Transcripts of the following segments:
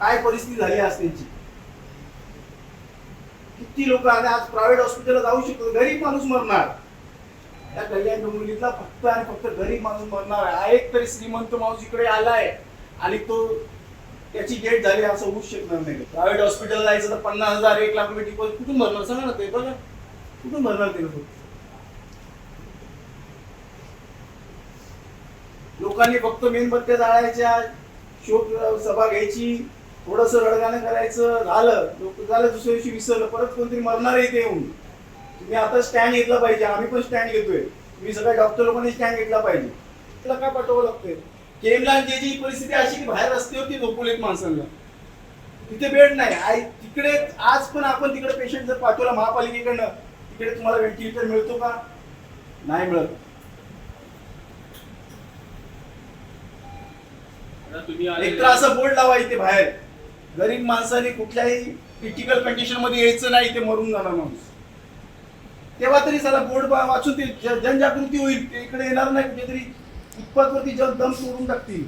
काय परिस्थिती झाली आज त्यांची? किती लोक आणि आज प्रायव्हेट हॉस्पिटलला जाऊ शकतो गरीब माणूस मरणार. त्या कल्याण डोंबिवलीतला फक्त आणि फक्त गरीब माणूस मरणार आहे. एक तरी श्रीमंत माणूस इकडे आलाय आणि तो त्याची डेट झाली असं होऊच शकणार नाही. प्रायव्हेट हॉस्पिटल जायचं तर पन्नास हजार एक लाख रुपये डिपॉझिट कुठून भरणार? सांगा ना ते बघा. कुठून भरणार ते लोक? लोकांनी फक्त मेणबत्त्या जाळायच्या शोक सभा घ्यायची थोडस रडगाणं करायचं झालं लोक झालं दुसऱ्या दिवशी विसरलं परत कोणतरी मरणार आहे इथे येऊन. तुम्ही आता स्टँड घेतला पाहिजे आम्ही पण स्टँड घेतोय. तुम्ही सगळ्या डॉक्टर लोकांनी स्टँड घेतला पाहिजे. त्याला काय पाठवावं लागतंय? केमला जी परिस्थिती अशी की बाहेर रस्त्यावरती झोपवलेत माणसांना. तिथे बेड नाही. आय तिकडे आज पण आपण तिकडे पेशंट जर पाठवला महापालिकेकडनं तिकडे तुम्हाला व्हेंटिलेटर मिळतो का? नाही मिळत. एक तर असं बोर्ड लावा इथे बाहेर. गरीब माणसाने कुठल्याही क्रिटिकल कंडिशनमध्ये यायचं नाही ते मरून जाणार माणूस. तेव्हा तरी चला बोर्ड वाचून ते जनजागृती होईल. ते इकडे येणार नाही कुठेतरी फुटपाथवरती जल दम सोडून टाकतील.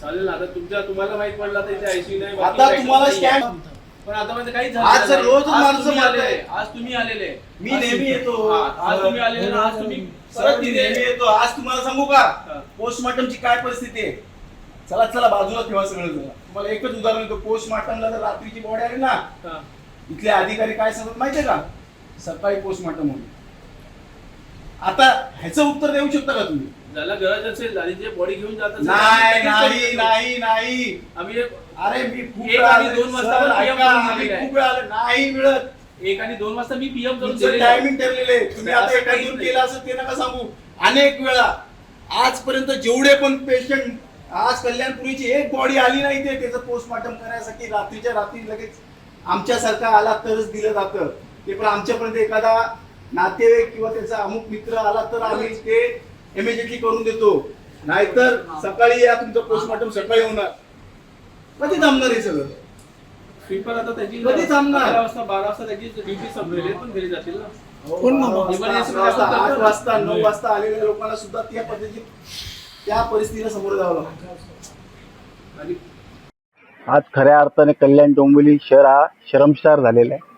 चालेल आता तुमच्या तुम्हाला माहीत पडला तर इथे नाही आता काही तुम्हाला पण आता म्हणजे काहीच आज झालं. रोज माणसं तुम्ही. आलेले आज तुम्ही आलेले मी नेहमी येतो. आज तुम्ही आलेले ना आज तुम्ही परत मी नेहमी येतो. आज तुम्हाला सांगू का. पोस्टमार्टमची काय परिस्थिती आहे? चला चला बाजूला ठेवा सगळं जरा तुम्हाला एकच उदाहरण देतो पोस्टमार्टमला जर रात्रीची बॉडी आली ना हा. इथले अधिकारी काय सांगतात माहितीये का सकाळी पोस्टमार्टम होईल आता ह्याचं उत्तर देऊ शकता का तुम्ही ज्याला गरज असेल आणि जे बॉडी घेऊन जात असेल, नाही नाही नाही नाही आम्ही अरे मी खूप एक वेळा आणि आलोय. दोन वाजता सर, पण PM ऐका, करून आम्ही दिलेलं आहे. खूप वेळा आलोय. नाही मिळत एक आणि दोन वाजता मी पीएम करून तुमचं दिलेलं आहे. टायमिंग ठरलेलं तुम्ही आता असं एका काहीच नाही. केलं असं ते नका सांगू अनेक वेळा आजपर्यंत जेवढे पण पेशंट आज कल्याणपुरीची एक बॉडी आली नाही ते त्याचं पोस्टमार्टम करण्यासाठी रात्रीच्या रात्री लगेच आमच्यासारखा आला तरच दिलं जातं. ते पण आमच्यापर्यंत एखादा नातेवाईक किंवा त्याचा अमुक मित्र आला तर आम्ही ते इमिजिएटली करून देतो. नाहीतर सकाळी या तुमचं पोस्टमार्टम सकाळी होणार. कधी जमणार हे सगळं? स्वीपर आता त्याची कधी थांबणार? अकरा वाजता बारा वाजता त्याची ड्युटी संपलेली आहे, पण घरी जातील ना. कोण मामा? आठ वाजता, मध्ये आठ नऊ वाजता आलेल्या लोकांना सुद्धा त्या पद्धतीत त्या परिस्थितीला समोर जावं लागतं. आणि आज खऱ्या अर्थाने कल्याण डोंबिवली शहर हा शरमशार झालेला आहे.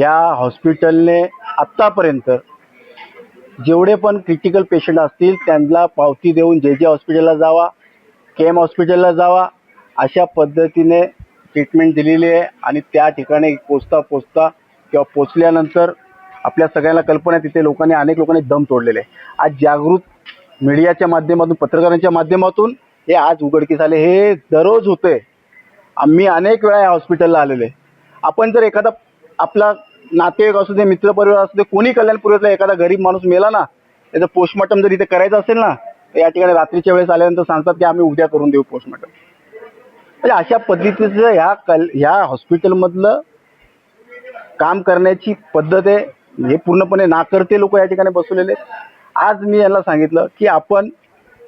या हॉस्पिटलने आत्तापर्यंत जेवढे पण क्रिटिकल पेशंट असतील त्यांना पावती देऊन जे जे हॉस्पिटलला जावा के एम हॉस्पिटलला जावा अशा पद्धतीने ट्रीटमेंट दिलेली आहे. आणि त्या ठिकाणी पोचता पोचता किंवा पोचल्यानंतर आपल्या सगळ्यांना कल्पना आहे तिथे लोकांनी अनेक लोकांनी दम तोडलेले आहे. आज जागृत मीडियाच्या माध्यमातून पत्रकारांच्या माध्यमातून हे आज उघडकीस आले. हे दररोज होते आम्ही अनेक वेळा या हॉस्पिटलला आलेले आपण जर एखादा आपला नातेवाईक असू दे मित्रपरिवार असू दे कोणी कल्याणपुरीतला एखादा गरीब माणूस मेला ना त्याचं पोस्टमॉर्टम जर इथे करायचं असेल ना तर या ठिकाणी रात्रीच्या वेळेस आल्यानंतर सांगतात की आम्ही उद्या करून देऊ पोस्टमॉर्टम म्हणजे अशा पद्धतीचं ह्या कल ह्या हॉस्पिटलमधलं काम करण्याची पद्धत आहे. हे पूर्णपणे नाकर्ते लोक या ठिकाणी बसवलेले आहेत. आज मी यांना सांगितलं की आपण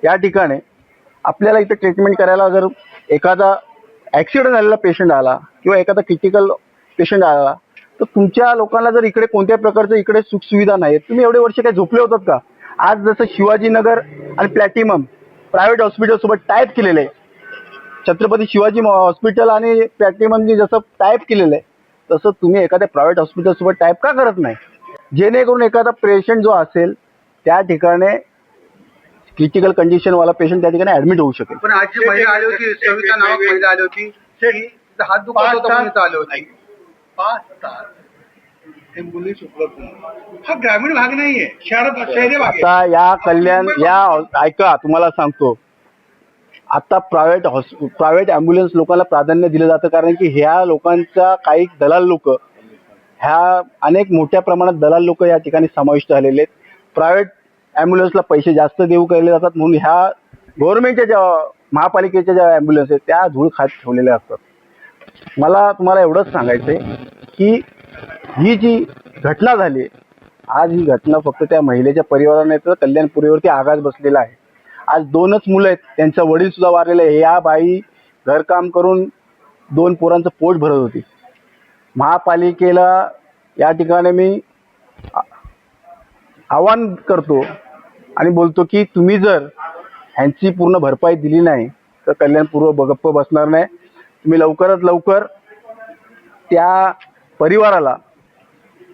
या ठिकाणी आपल्याला इथं ट्रीटमेंट करायला जर एखादा ॲक्सिडेंट झालेला पेशंट आला किंवा एखादा क्रिटिकल पेशंट आला तर तुमच्या लोकांना जर इकडे कोणत्याही प्रकारचं इकडे सुखसुविधा नाही तुम्ही एवढे वर्ष काय झोपले होतात का? आज जसं शिवाजीनगर आणि प्लॅटिमम प्रायव्हेट हॉस्पिटलसोबत टाईप केलेलं. आहे छत्रपती शिवाजी हॉस्पिटल आणि प्लॅटिनमनी जसं टाईप केलेलं आहे तसं तुम्ही एखाद्या प्रायव्हेट हॉस्पिटलसोबत टाईप का करत नाही? जेणेकरून एखादा पेशंट जो असेल त्या ठिकाणी क्रिटिकल कंडिशनवाला पेशंट त्या ठिकाणी ऍडमिट होऊ शकेल. पण आज जी महिला आली होती सविता नावाक महिला आली होती हात दुखत होता तास- म्हणून इथं आली होती. पाच तास उपलब्ध नाही. हा ग्रामीण भाग नाहीये शहरी भाग आहे. आता या कल्याण या ऐका तुम्हाला सांगतो. आता प्रायव्हेट प्रायव्हेट ॲम्ब्युलन्स लोकांना प्राधान्य दिलं जातं कारण की ह्या लोकांच्या काही दलाल लोक ह्या अनेक मोठ्या प्रमाणात दलाल लोक या ठिकाणी समाविष्ट झालेले आहेत. प्रायव्हेट ॲम्ब्युलन्सला पैसे जास्त देऊ केले जातात म्हणून ह्या गव्हर्नमेंटच्या ज्या महापालिकेच्या ज्या ॲम्ब्युलन्स आहेत त्या धूळ खात ठेवलेल्या असतात. मला तुम्हाला एवढंच सांगायचं आहे की ही जी घटना झाली आज ही घटना फक्त त्या महिलेच्या परिवाराने तर कल्याणपुरीवरती आघात बसलेला आहे. आज दोनच मुलं आहेत त्यांचा वडील सुद्धा वारलेले आहे. या बाई घरकाम करून दोन पोरांचं पोट भरत होती. महापालिकेला या ठिकाणी मी आवाहन करतो आणि बोलतो की तुम्ही जर ह्यांची पूर्ण भरपाई दिली नाही तर कल्याणपूर्व गप्प बसणार नाही. तुम्ही लवकरात लवकर त्या परिवाराला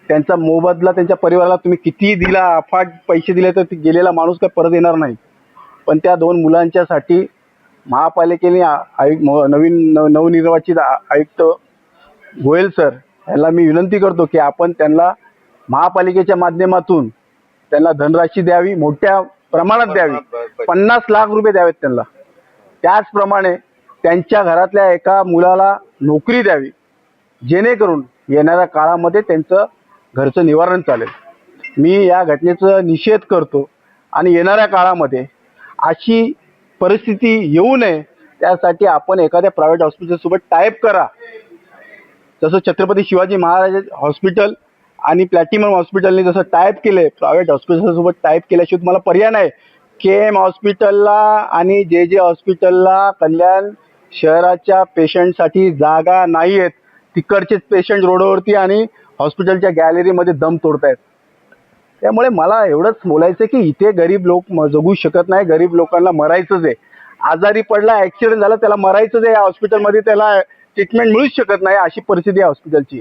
त्यांचा मोबदला त्यांच्या परिवाराला तुम्ही कितीही दिला अफाट पैसे दिले तर गेलेला माणूस काय परत येणार नाही. पण त्या दोन मुलांच्यासाठी महापालिकेने आयुक्त आयु म- नवीन नव नवनिर्वाचित आयुक्त गोयल सर यांना मी विनंती करतो की आपण त्यांना महापालिकेच्या माध्यमातून त्यांना धनराशी द्यावी मोठ्या प्रमाणात द्यावी. पन्नास लाख रुपये द्यावेत त्यांना. त्याचप्रमाणे त्यांच्या घरातल्या एका मुलाला नोकरी द्यावी. जेणेकरून येणाऱ्या काळामध्ये त्यांचं घरचं निवारण चालेल. मी या घटनेचा निषेध करतो आणि येणाऱ्या काळामध्ये अशी परिस्थिती येऊ नये त्यासाठी आपण एखाद्या प्रायव्हेट हॉस्पिटलसोबत टाईप करा. जसं छत्रपती शिवाजी महाराज हॉस्पिटल आणि प्लॅटिनम हॉस्पिटलने जसं टाईप केलंय प्रायव्हेट हॉस्पिटलसोबत टाईप केल्याशिवाय तुम्हाला पर्याय नाही. के एम हॉस्पिटलला आणि जे जे हॉस्पिटलला कल्याण शहराच्या पेशंटसाठी जागा नाही आहेत तिकडचेच पेशंट रोडवरती आणि हॉस्पिटलच्या गॅलरीमध्ये दम तोडतायत. त्यामुळे मला एवढंच बोलायचं की इथे गरीब लोक जगू शकत नाही गरीब लोकांना मरायचंच आहे. आजारी पडला ॲक्सिडेंट झाला त्याला मरायचंच आहे या हॉस्पिटलमध्ये त्याला ट्रीटमेंट मिळूच शकत नाही अशी परिस्थिती आहे हॉस्पिटलची